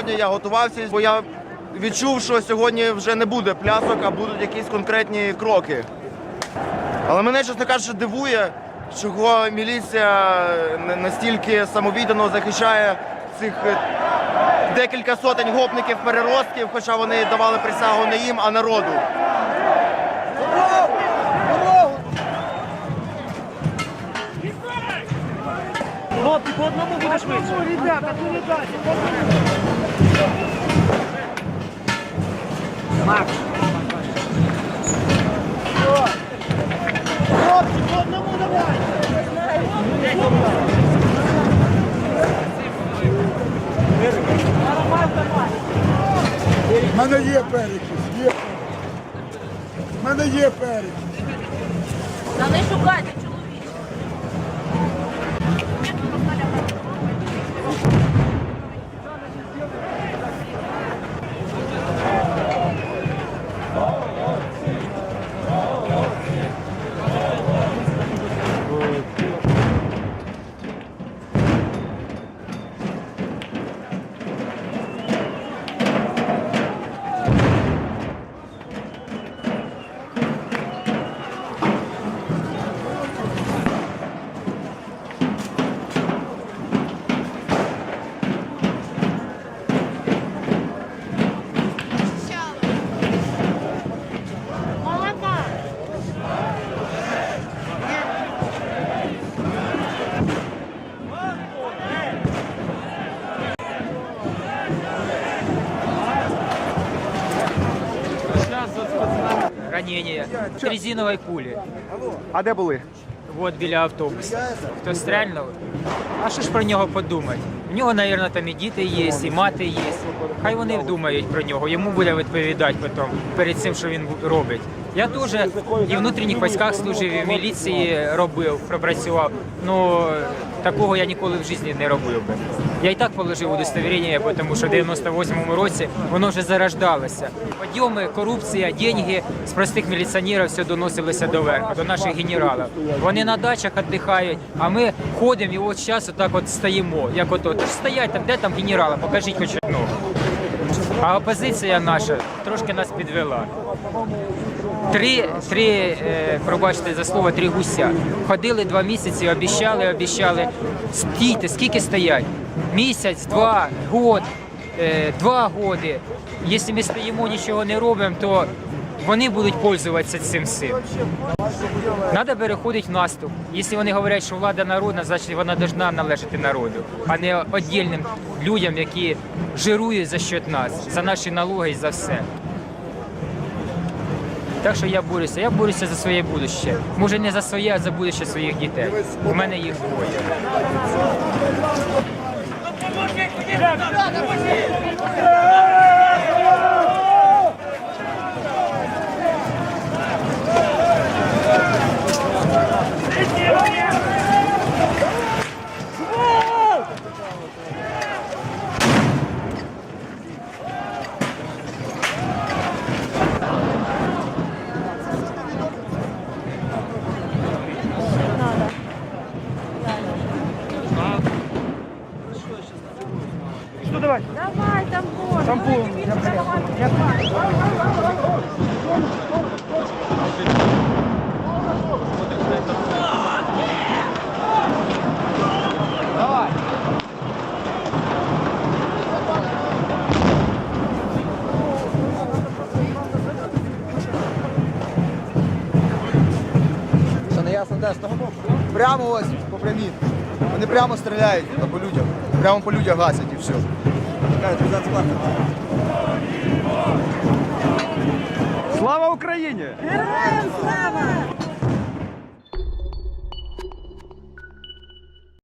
напередодні я готувався, бо я відчув, що сьогодні вже не буде плясок, а будуть якісь конкретні кроки. Але мене, чесно кажучи, дивує, чого міліція настільки самовіддано захищає цих е, декілька сотень гопників переростків, хоча вони давали присягу не їм, а народу. Хлопці, по одному буде швидше. Ребята, Макс. Хлопці, по одному давай. У мене є перекіс, є. У мене є перекіс. Та не шукайте чоловіче. Ранение от резиновой кулі. А де були? Вот біля автобуса. Хто стрельнув? А що ж про нього подумати? В нього, мабуть, там і діти є, і мати є. Хай вони думають про нього. Йому буде відповідати потім перед цим, що він робить. Я теж і в внутрішніх військах служив, і в міліції робив, пропрацював. Ну такого я ніколи в житті не робив би. Я і так положив удостовірення, тому що в 98-му році воно вже зарождалося. Подйоми, корупція, деньги з простих міліціонерів все доносилося до верху, до наших генералів. Вони на дачах віддихають, а ми ходимо і от зараз отак от стоїмо. Як от стоять там, де там генерали, покажіть хоч одного. А опозиція наша трошки нас підвела. Три, три е, пробачте за слово, три гуся. Ходили два місяці, обіщали, обіщали. Стійте, скільки стоять? Місяць, два, год, е, два годи. Якщо ми стоїмо, нічого не робимо, то вони будуть пользуватися цим всім. Треба переходити в наступ. Якщо вони говорять, що влада народна, значить вона повинна належати народу, а не віддільним людям, які жирують за счет нас, за наші налоги і за все. Так що я борюся. Я борюся за своє будуще. Може не за своє, а за будуще своїх дітей. У мене їх двоє. Давай, там можно. Там Що не ясно, де з того боку? Прямо ось по прямій. Вони прямо стріляють по людях. Прямо по людях гасять і все. Слава Україні! Героям слава!